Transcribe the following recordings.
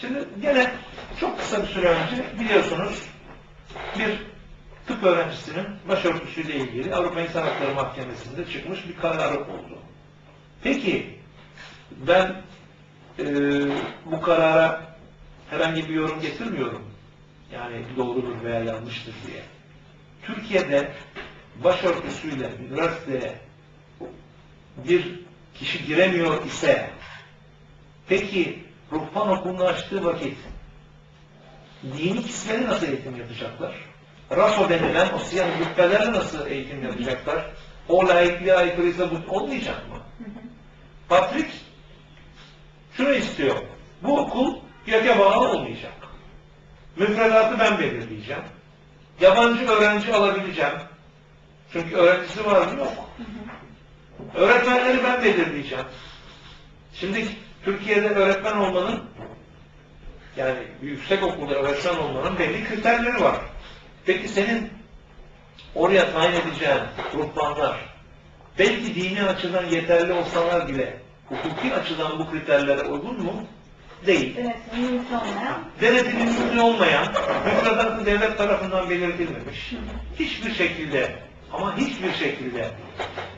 Şimdi gene çok kısa bir süre önce biliyorsunuz bir tıp öğrencisinin başörtüsüyle ilgili Avrupa İnsan Hakları Mahkemesi'nde çıkmış bir kararı oldu. Peki ben e, bu karara herhangi bir yorum getirmiyorum. Yani doğrudur veya yanlıştır diye. Türkiye'de başörtüsüyle üniversiteye bir kişi giremiyor ise peki ruhban okulunu açtığı vakit dini kişileri nasıl eğitim yapacaklar? Raso denilen o siyah rütbelerle nasıl eğitim yapacaklar? O laikliğe aykırıysa bu olmayacak mı? Patrick şunu istiyor. Bu okul YÖK'e bağlı olmayacak. Müfredatı ben belirleyeceğim. Yabancı öğrenci alabileceğim. Çünkü öğrencisi var mı? Yok. Öğretmenleri ben belirleyeceğim. Şimdi Türkiye'de öğretmen olmanın yani yüksek okulda öğretmen olmanın belli kriterleri var. Peki senin oraya tayin edeceğin ruhbanlar belki dini açıdan yeterli olsalar bile hukuki açıdan bu kriterlere uygun mu? Değil. Denetimli mümkün olmayan. Denetimi mümkün olmayan, müfredatı devlet tarafından belirtilmemiş. Hiçbir şekilde ama hiçbir şekilde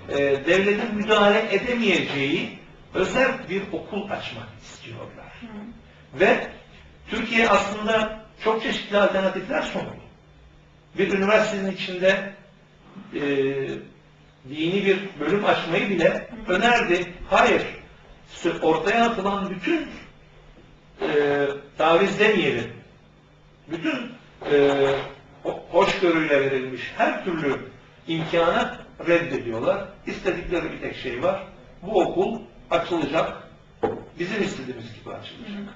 e, devletin müdahale edemeyeceği özel bir okul açmak istiyorlar. Ve Türkiye aslında çok çeşitli alternatifler sundu. Bir üniversitenin içinde e, dini bir bölüm açmayı bile önerdi. Hayır, ortaya atılan bütün e, taviz demeyelim. Bütün e, ho- hoşgörüyle verilmiş her türlü imkana reddediyorlar. İstedikleri bir tek şey var. Bu okul açılacak. Bizim istediğimiz gibi açılacak.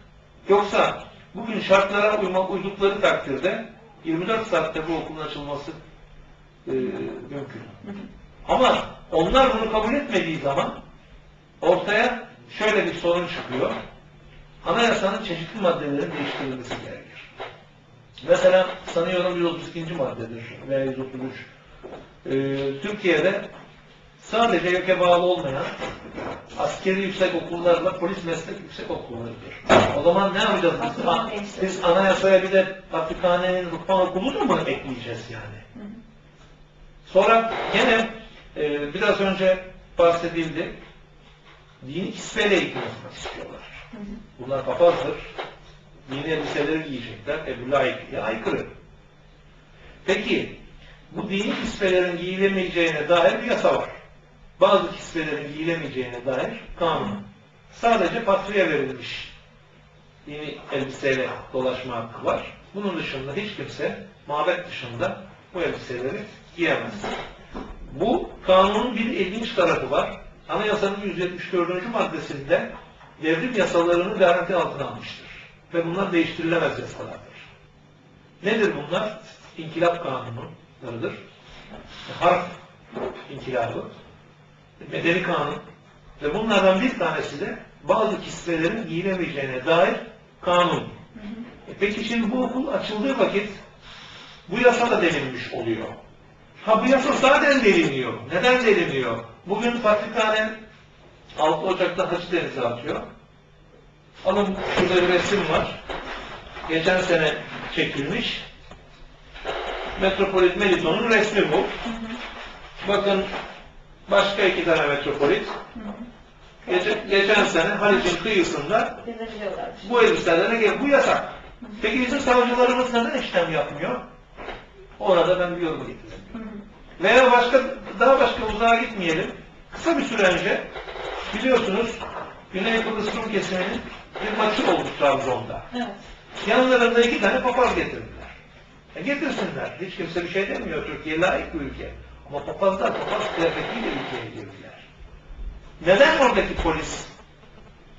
Yoksa bugün şartlara uymak uydukları takdirde 24 saatte bu okulun açılması e, mümkün. Ama onlar bunu kabul etmediği zaman ortaya şöyle bir sorun çıkıyor. Anayasanın çeşitli maddelerin değiştirilmesi gerekir. Mesela sanıyorum 132. maddedir veya 133. Ee, Türkiye'de sadece YÖK'e bağlı olmayan askeri yüksek okullarla polis meslek yüksek okullarıdır. O zaman ne yapacağız biz? Ha, biz anayasaya bir de Patrikhane'nin ruhban okulunu mu ekleyeceğiz yani? Sonra gene e, biraz önce bahsedildi. Dini kisveyle eğitim yapmak istiyorlar. Bunlar papazdır. Dini elbiseleri giyecekler. Ebu laikliğe aykırı. Peki bu dini kisvelerin giyilemeyeceğine dair bir yasa var. Bazı kisvelerin giyilemeyeceğine dair kanun. Sadece patriye verilmiş dini elbiseyle dolaşma hakkı var. Bunun dışında hiç kimse mabet dışında bu elbiseleri giyemez. Bu kanunun bir ilginç tarafı var. Anayasanın 174. maddesinde devrim yasalarını garanti altına almıştır. Ve bunlar değiştirilemez yasalardır. Nedir bunlar? İnkılap kanunlarıdır. Harf inkılabı, medeni kanun ve bunlardan bir tanesi de bazı kisvelerin giyilemeyeceğine dair kanun. E peki şimdi bu okul açıldığı vakit bu yasa da delinmiş oluyor. Ha bu yasa zaten deliniyor. Neden deliniyor? Bugün Patrikhane 6 Ocak'ta Hacı Denize atıyor. Alın şurada bir resim var. Geçen sene çekilmiş. Metropolit Meliton'un resmi bu. Bakın başka iki tane metropolit. Geçen, geçen sene Haliç'in kıyısında bu elbiselere gel. Bu yasak. Peki bizim savcılarımız neden işlem yapmıyor? Ona da ben bir yorum getireyim. Veya başka, daha başka uzağa gitmeyelim. Kısa bir süre önce biliyorsunuz Güney Kıbrıs Rum kesiminin bir maçı oldu Trabzon'da. Evet. Yanlarında iki tane papaz getirdiler. E getirsinler. Hiç kimse bir şey demiyor. Türkiye layık bir ülke. Ama papazlar papaz kıyafetiyle ülkeye girdiler. Neden oradaki polis?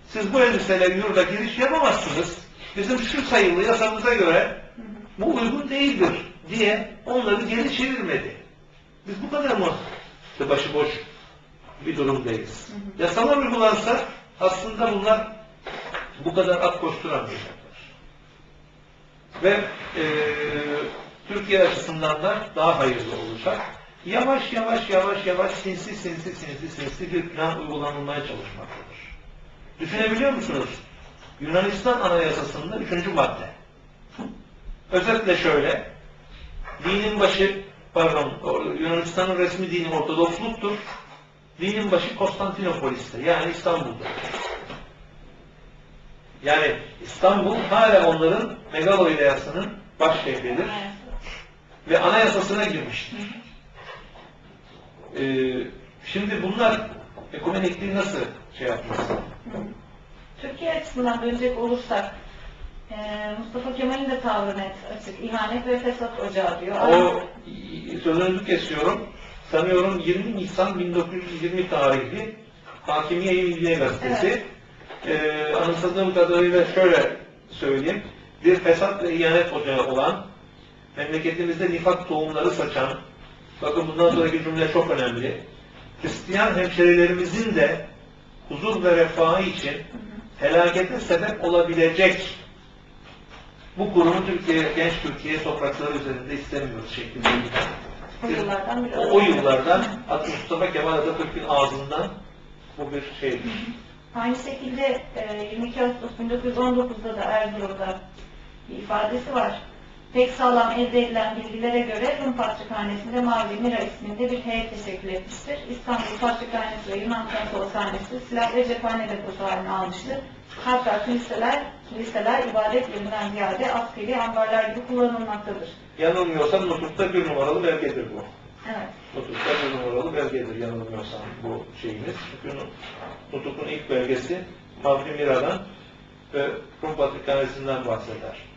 Siz bu elbiseyle yurda giriş yapamazsınız. Bizim şu sayılı yasamıza göre bu uygun değildir diye onları geri çevirmedi. Biz bu kadar mı başıboş bir durumdayız? Yasalar uygulansa aslında bunlar bu kadar at koşturamayacaklar. Ve eee, Türkiye açısından da daha hayırlı olacak. Yavaş yavaş yavaş yavaş sinsi sinsi sinsi sinsi bir plan uygulanılmaya çalışmaktadır. Düşünebiliyor musunuz? Yunanistan Anayasası'nda üçüncü madde. Özetle şöyle, dinin başı, pardon, Yunanistan'ın resmi dini Ortodoksluktur. Dinin başı Konstantinopolis'tir, yani İstanbul'dur. Yani İstanbul hala onların megalo ideyasının baş şehridir ve anayasasına girmiştir. Ee, şimdi bunlar ekumenikliği nasıl şey yapması? Türkiye açısından dönecek olursak eee, Mustafa Kemal'in de tavrı net, açık. İhanet ve fesat ocağı diyor. O sözünüzü kesiyorum. Sanıyorum 20 Nisan 1920 tarihli Hakimiye-i Milliye Gazetesi. Ee, anımsadığım kadarıyla şöyle söyleyeyim. Bir fesat ve ihanet ocağı olan, memleketimizde nifak tohumları saçan, bakın bundan sonraki cümle çok önemli. Hristiyan hemşerilerimizin de huzur ve refahı için felakete sebep olabilecek bu kurumu Türkiye, genç Türkiye toprakları üzerinde istemiyoruz şeklinde. O yıllardan. O, o yıllardan hatta Mustafa Kemal Atatürk'ün ağzından bu bir şeydir. Aynı şekilde eee, 22 Ağustos 1919'da da Erzurum'da bir ifadesi var. Pek sağlam elde edilen bilgilere göre Rum Patrikhanesi'nde Mavi Mira isminde bir heyet teşekkül etmiştir. İstanbul Patrikhanesi ve Yunan Konsoloshanesi silah ve cephane deposu haline almıştır. Hatta kiliseler, kiliseler ibadet yerinden ziyade askeri ambarlar gibi kullanılmaktadır. Yanılmıyorsam Nutuk'ta bir numaralı belgedir bu. Evet. Nutuk'ta bir numaralı belgedir yanılmıyorsam bu şeyimiz. Çünkü Nutuk'un ilk belgesi Mavri Mira'dan ve Rum Patrikhanesi'nden bahseder.